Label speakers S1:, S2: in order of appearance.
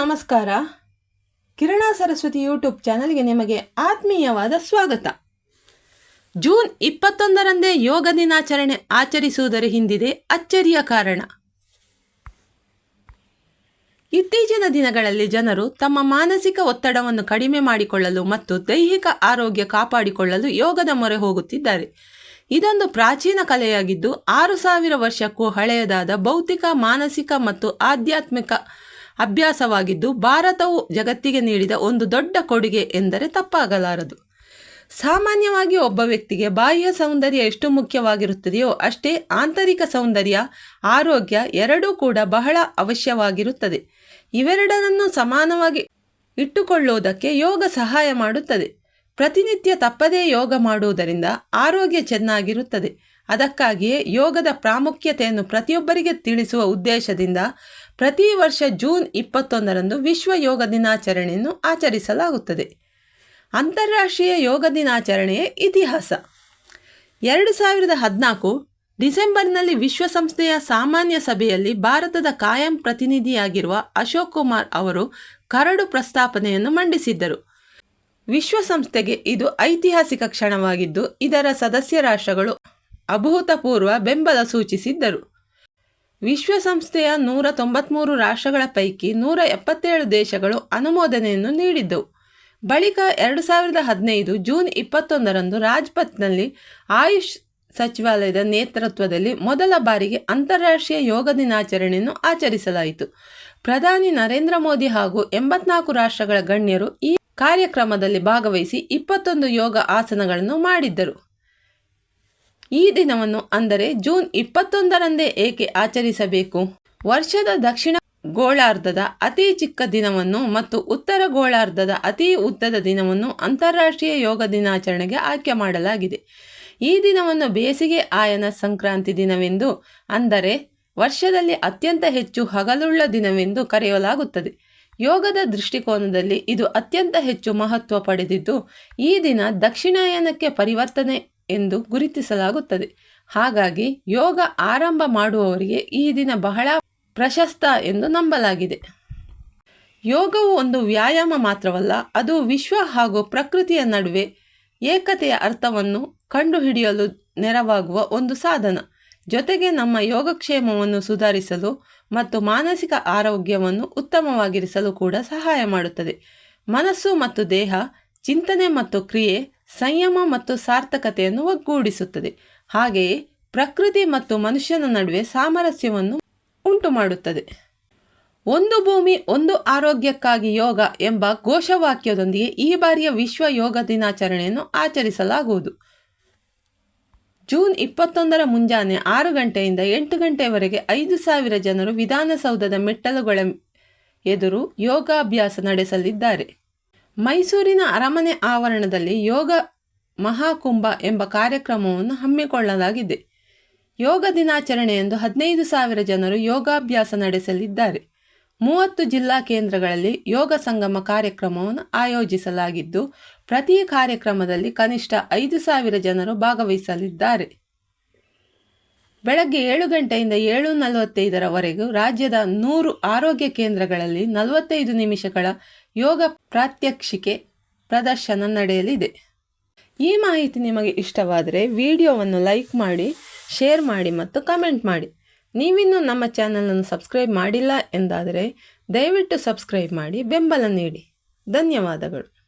S1: ನಮಸ್ಕಾರ. ಕಿರಣ ಸರಸ್ವತಿ ಯೂಟ್ಯೂಬ್ ಚಾನಲ್ಗೆ ನಿಮಗೆ ಆತ್ಮೀಯವಾದ ಸ್ವಾಗತ. ಜೂನ್ ಇಪ್ಪತ್ತೊಂದರಂದೇ ಯೋಗ ದಿನಾಚರಣೆ ಆಚರಿಸುವುದರ ಹಿಂದಿದೆ ಅಚ್ಚರಿಯ ಕಾರಣ. ಇತ್ತೀಚಿನ ದಿನಗಳಲ್ಲಿ ಜನರು ತಮ್ಮ ಮಾನಸಿಕ ಒತ್ತಡವನ್ನು ಕಡಿಮೆ ಮಾಡಿಕೊಳ್ಳಲು ಮತ್ತು ದೈಹಿಕ ಆರೋಗ್ಯ ಕಾಪಾಡಿಕೊಳ್ಳಲು ಯೋಗದ ಮೊರೆ ಹೋಗುತ್ತಿದ್ದಾರೆ. ಇದೊಂದು ಪ್ರಾಚೀನ ಕಲೆಯಾಗಿದ್ದು ಆರು ಸಾವಿರ ವರ್ಷಕ್ಕೂ ಹಳೆಯದಾದ ಭೌತಿಕ, ಮಾನಸಿಕ ಮತ್ತು ಆಧ್ಯಾತ್ಮಿಕ ಅಭ್ಯಾಸವಾಗಿದ್ದು ಭಾರತವು ಜಗತ್ತಿಗೆ ನೀಡಿದ ಒಂದು ದೊಡ್ಡ ಕೊಡುಗೆ ಎಂದರೆ ತಪ್ಪಾಗಲಾರದು. ಸಾಮಾನ್ಯವಾಗಿ ಒಬ್ಬ ವ್ಯಕ್ತಿಗೆ ಬಾಹ್ಯ ಸೌಂದರ್ಯ ಎಷ್ಟು ಮುಖ್ಯವಾಗಿರುತ್ತದೆಯೋ ಅಷ್ಟೇ ಆಂತರಿಕ ಸೌಂದರ್ಯ, ಆರೋಗ್ಯ ಎರಡೂ ಕೂಡ ಬಹಳ ಅವಶ್ಯವಾಗಿರುತ್ತದೆ. ಇವೆರಡರನ್ನು ಸಮಾನವಾಗಿ ಇಟ್ಟುಕೊಳ್ಳುವುದಕ್ಕೆ ಯೋಗ ಸಹಾಯ ಮಾಡುತ್ತದೆ. ಪ್ರತಿನಿತ್ಯ ತಪ್ಪದೇ ಯೋಗ ಮಾಡುವುದರಿಂದ ಆರೋಗ್ಯ ಚೆನ್ನಾಗಿರುತ್ತದೆ. ಅದಕ್ಕಾಗಿಯೇ ಯೋಗದ ಪ್ರಾಮುಖ್ಯತೆಯನ್ನು ಪ್ರತಿಯೊಬ್ಬರಿಗೆ ತಿಳಿಸುವ ಉದ್ದೇಶದಿಂದ ಪ್ರತಿ ವರ್ಷ ಜೂನ್ ಇಪ್ಪತ್ತೊಂದರಂದು ವಿಶ್ವ ಯೋಗ ದಿನಾಚರಣೆಯನ್ನು ಆಚರಿಸಲಾಗುತ್ತದೆ. ಅಂತಾರಾಷ್ಟ್ರೀಯ ಯೋಗ ದಿನಾಚರಣೆಯ ಇತಿಹಾಸ. ಎರಡು ಸಾವಿರದ ಹದಿನಾಲ್ಕು ಡಿಸೆಂಬರ್ನಲ್ಲಿ ವಿಶ್ವಸಂಸ್ಥೆಯ ಸಾಮಾನ್ಯ ಸಭೆಯಲ್ಲಿ ಭಾರತದ ಕಾಯಂ ಪ್ರತಿನಿಧಿಯಾಗಿರುವ ಅಶೋಕ್ ಕುಮಾರ್ ಅವರು ಕರಡು ಪ್ರಸ್ತಾಪನೆಯನ್ನು ಮಂಡಿಸಿದ್ದರು. ವಿಶ್ವಸಂಸ್ಥೆಗೆ ಇದು ಐತಿಹಾಸಿಕ ಕ್ಷಣವಾಗಿದ್ದು, ಇದರ ಸದಸ್ಯ ರಾಷ್ಟ್ರಗಳು ಅಭೂತಪೂರ್ವ ಬೆಂಬಲ ಸೂಚಿಸಿದ್ದರು. ವಿಶ್ವಸಂಸ್ಥೆಯ ನೂರ ತೊಂಬತ್ಮೂರು ರಾಷ್ಟ್ರಗಳ ಪೈಕಿ ನೂರ ಎಪ್ಪತ್ತೇಳು ದೇಶಗಳು ಅನುಮೋದನೆಯನ್ನು ನೀಡಿದ್ದವು. ಬಳಿಕ ಎರಡು ಸಾವಿರದ ಹದಿನೈದು ಜೂನ್ ಇಪ್ಪತ್ತೊಂದರಂದು ರಾಜ್ಪಥ್ನಲ್ಲಿ ಆಯುಷ್ ಸಚಿವಾಲಯದ ನೇತೃತ್ವದಲ್ಲಿ ಮೊದಲ ಬಾರಿಗೆ ಅಂತಾರಾಷ್ಟ್ರೀಯ ಯೋಗ ದಿನಾಚರಣೆಯನ್ನು ಆಚರಿಸಲಾಯಿತು. ಪ್ರಧಾನಿ ನರೇಂದ್ರ ಮೋದಿ ಹಾಗೂ ಎಂಬತ್ನಾಲ್ಕು ರಾಷ್ಟ್ರಗಳ ಗಣ್ಯರು ಈ ಕಾರ್ಯಕ್ರಮದಲ್ಲಿ ಭಾಗವಹಿಸಿ ಇಪ್ಪತ್ತೊಂದು ಯೋಗ ಆಸನಗಳನ್ನು ಮಾಡಿದ್ದರು. ಈ ದಿನವನ್ನು ಅಂದರೆ ಜೂನ್ ಇಪ್ಪತ್ತೊಂದರಂದೇ ಏಕೆ ಆಚರಿಸಬೇಕು? ವರ್ಷದ ದಕ್ಷಿಣ ಗೋಳಾರ್ಧದ ಅತಿ ಚಿಕ್ಕ ದಿನವನ್ನು ಮತ್ತು ಉತ್ತರ ಗೋಳಾರ್ಧದ ಅತಿ ಉದ್ದದ ದಿನವನ್ನು ಅಂತಾರಾಷ್ಟ್ರೀಯ ಯೋಗ ದಿನಾಚರಣೆಗೆ ಆಯ್ಕೆ ಮಾಡಲಾಗಿದೆ. ಈ ದಿನವನ್ನು ಬೇಸಿಗೆ ಆಯನ ಸಂಕ್ರಾಂತಿ ದಿನವೆಂದು ಅಂದರೆ ವರ್ಷದಲ್ಲಿ ಅತ್ಯಂತ ಹೆಚ್ಚು ಹಗಲುಳ್ಳ ದಿನವೆಂದು ಕರೆಯಲಾಗುತ್ತದೆ. ಯೋಗದ ದೃಷ್ಟಿಕೋನದಲ್ಲಿ ಇದು ಅತ್ಯಂತ ಹೆಚ್ಚು ಮಹತ್ವ ಪಡೆದಿದ್ದು, ಈ ದಿನ ದಕ್ಷಿಣಾಯನಕ್ಕೆ ಪರಿವರ್ತನೆ ಎಂದು ಗುರುತಿಸಲಾಗುತ್ತದೆ. ಹಾಗಾಗಿ ಯೋಗ ಆರಂಭ ಮಾಡುವವರಿಗೆ ಈ ದಿನ ಬಹಳ ಪ್ರಶಸ್ತ ಎಂದು ನಂಬಲಾಗಿದೆ. ಯೋಗವು ಒಂದು ವ್ಯಾಯಾಮ ಮಾತ್ರವಲ್ಲ, ಅದು ವಿಶ್ವ ಹಾಗೂ ಪ್ರಕೃತಿಯ ನಡುವೆ ಏಕತೆಯ ಅರ್ಥವನ್ನು ಕಂಡುಹಿಡಿಯಲು ನೆರವಾಗುವ ಒಂದು ಸಾಧನ. ಜೊತೆಗೆ ನಮ್ಮ ಯೋಗಕ್ಷೇಮವನ್ನು ಸುಧಾರಿಸಲು ಮತ್ತು ಮಾನಸಿಕ ಆರೋಗ್ಯವನ್ನು ಉತ್ತಮವಾಗಿರಿಸಲು ಕೂಡ ಸಹಾಯ ಮಾಡುತ್ತದೆ. ಮನಸ್ಸು ಮತ್ತು ದೇಹ, ಚಿಂತನೆ ಮತ್ತು ಕ್ರಿಯೆ ಸಂಯಮ ಮತ್ತು ಸಾರ್ಥಕತೆಯನ್ನು ಒಗ್ಗೂಡಿಸುತ್ತದೆ. ಹಾಗೆಯೇ ಪ್ರಕೃತಿ ಮತ್ತು ಮನುಷ್ಯನ ನಡುವೆ ಸಾಮರಸ್ಯವನ್ನು ಉಂಟು ಮಾಡುತ್ತದೆ ಒಂದು ಭೂಮಿ ಒಂದು ಆರೋಗ್ಯಕ್ಕಾಗಿ ಯೋಗ ಎಂಬ ಘೋಷವಾಕ್ಯದೊಂದಿಗೆ ಈ ಬಾರಿಯ ವಿಶ್ವ ಯೋಗ ದಿನಾಚರಣೆಯನ್ನು ಆಚರಿಸಲಾಗುವುದು. ಜೂನ್ ಇಪ್ಪತ್ತೊಂದರ ಮುಂಜಾನೆ ಆರು ಗಂಟೆಯಿಂದ ಎಂಟು ಗಂಟೆಯವರೆಗೆ ಐದು ಸಾವಿರ ಜನರು ವಿಧಾನಸೌಧದ ಮೆಟ್ಟಲುಗಳ ಎದುರು ಯೋಗಾಭ್ಯಾಸ ನಡೆಸಲಿದ್ದಾರೆ. ಮೈಸೂರಿನ ಅರಮನೆ ಆವರಣದಲ್ಲಿ ಯೋಗ ಮಹಾಕುಂಭ ಎಂಬ ಕಾರ್ಯಕ್ರಮವನ್ನು ಹಮ್ಮಿಕೊಳ್ಳಲಾಗಿದೆ. ಯೋಗ ದಿನಾಚರಣೆಯಂದು ಹದಿನೈದು ಸಾವಿರ ಜನರು ಯೋಗಾಭ್ಯಾಸ ನಡೆಸಲಿದ್ದಾರೆ. ಮೂವತ್ತು ಜಿಲ್ಲಾ ಕೇಂದ್ರಗಳಲ್ಲಿ ಯೋಗ ಸಂಗಮ ಕಾರ್ಯಕ್ರಮವನ್ನು ಆಯೋಜಿಸಲಾಗಿದ್ದು, ಪ್ರತಿ ಕಾರ್ಯಕ್ರಮದಲ್ಲಿ ಕನಿಷ್ಠ ಐದು ಸಾವಿರ ಜನರು ಭಾಗವಹಿಸಲಿದ್ದಾರೆ. ಬೆಳಗ್ಗೆ ಏಳು ಗಂಟೆಯಿಂದ ಏಳು ನಲವತ್ತೈದರವರೆಗೂ ರಾಜ್ಯದ ನೂರು ಆರೋಗ್ಯ ಕೇಂದ್ರಗಳಲ್ಲಿ ನಲವತ್ತೈದು ನಿಮಿಷಗಳ ಯೋಗ ಪ್ರಾತ್ಯಕ್ಷಿಕೆ ಪ್ರದರ್ಶನ ನಡೆಯಲಿದೆ. ಈ ಮಾಹಿತಿ ನಿಮಗೆ ಇಷ್ಟವಾದರೆ ವಿಡಿಯೋವನ್ನು ಲೈಕ್ ಮಾಡಿ, ಶೇರ್ ಮಾಡಿ ಮತ್ತು ಕಮೆಂಟ್ ಮಾಡಿ. ನೀವಿನ್ನೂ ನಮ್ಮ ಚಾನಲನ್ನು ಸಬ್ಸ್ಕ್ರೈಬ್ ಮಾಡಿಲ್ಲ ಎಂದಾದರೆ ದಯವಿಟ್ಟು ಸಬ್ಸ್ಕ್ರೈಬ್ ಮಾಡಿ, ಬೆಂಬಲ ನೀಡಿ. ಧನ್ಯವಾದಗಳು.